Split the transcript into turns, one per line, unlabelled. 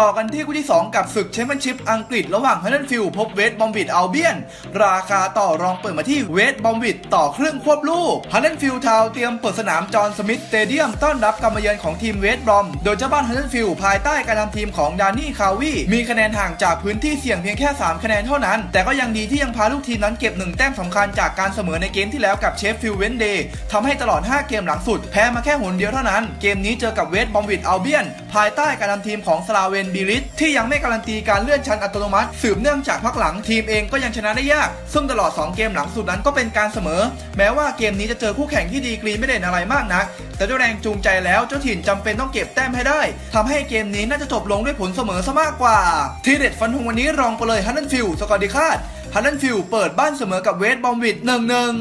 ต่อกันที่คู่ที่ 2 กับศึกแชมเปี้ยนชิพอังกฤษระหว่างฮันเดนฟิลพบเวสต์บอมบิดอัลเบียน ราคาต่อรองเปิดมาที่เวสต์บอมบิดต่อครึ่งควบลูกฮันเดนฟิลทาวเตรียมเปิดสนามจอห์นสมิธสเตเดียมต้อนรับการมาเยือนของทีมเวสต์บอมโดยเจ้าบ้านฮันเดนฟิลภายใต้การนำทีมของดานี่คาวีมีคะแนนห่างจากพื้นที่เสี่ยงเพียงแค่ 3 คะแนนเท่านั้น แต่ก็ยังดีที่ยังพาลูกทีมนั้นเก็บหนึ่งแต้มสำคัญจากการเสมอในเกมที่แล้วกับเชฟฟิลด์เวนเดย์ทำให้ตลอด 5 เกมหลังสุดแพ้มาแค่หนเดียวเท่านั้น เกมนี้เจอกับเวสต์บอมวิดอัลเบียนภายใต้การนำทีมของสลาเวนบิลิสที่ยังไม่การันตีการเลื่อนชั้นอัตโนมัติ สืบเนื่องจากพักหลังทีมเองก็ยังชนะได้ยาก ซึ่งตลอด 2 เกมหลังสุดนั้นก็เป็นการเสมอ แม้ว่าเกมนี้จะเจอคู่แข่งที่ดีกรีไม่เด่นอะไรมากนัก แต่ด้วยแรงจูงใจแล้วเจ้าถิ่นจำเป็นต้องเก็บแต้มให้ได้ทำให้เกมนี้น่าจะจบลงด้วยผลเสมอซะมากกว่า ทีเด็ดฟันธงวันนี้รองไปเลยฮันนันฟิลสกอร์ดิคาดฮันนันฟิลเปิดบ้านเสมอกับเวสต์บอมวิดหนึ่งหนึ่ง